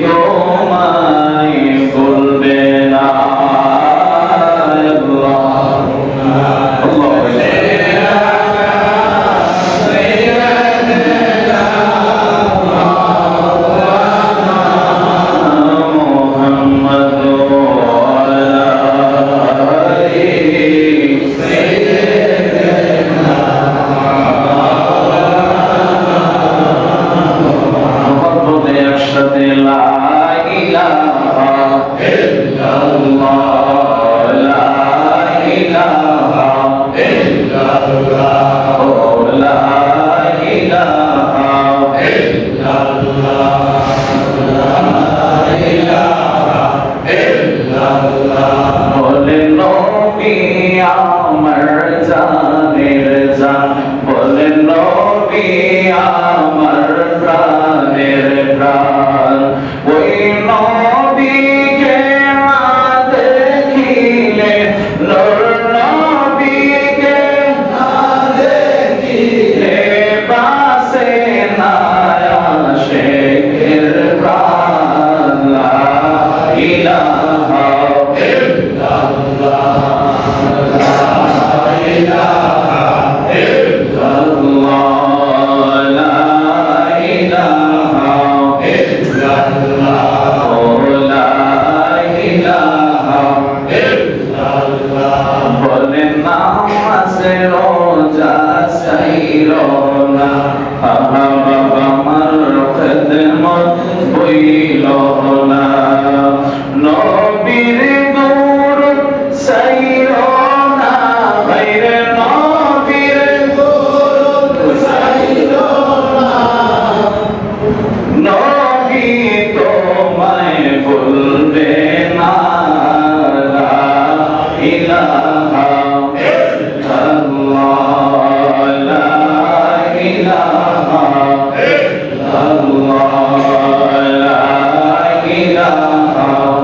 go. আমার হইল না। নবীর দূর সাইর না। বাইরে নবীর দূর সাইর না। নবী তোমায় বলবে না। ইলাহা Allah ইলাহা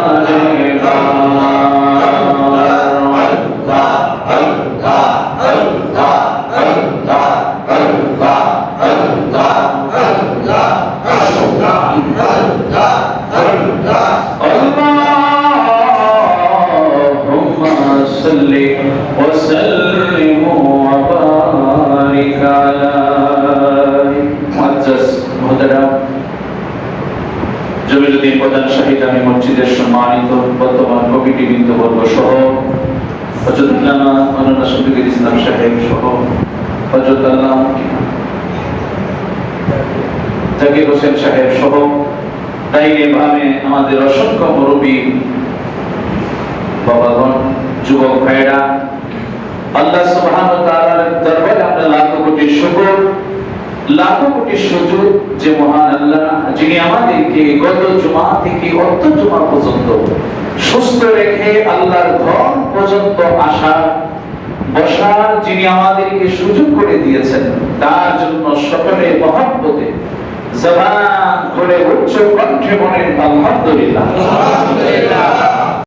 কি বর্তমান কমিটি বৃন্দবর্গ সহ ইসলাম সাহেব সহ জাকির হোসেন সাহেব সহ ডাইনে বামে আমাদের অসংখ্য মুরব্বী, বাবাগণ, যুবক ভাইরা আল্লাহ সুবহানাহু ওয়া তাআলার দরবারে আমরা কোটি শুকর, লাখো কোটি সুযোগ যে মহান আল্লাহ, যিনি আমাদেরকে গত জুমা থেকে অর্থ জুমা পর্যন্ত সুস্থ রেখে আল্লাহর ঘর পর্যন্ত আসা বসার যিনি আমাদেরকে সুযোগ করে দিয়েছেন, তার জন্য সকলে মহাব্বতে জবান করে উচ্চ কণ্ঠে বলেন আলহামদুলিল্লাহ।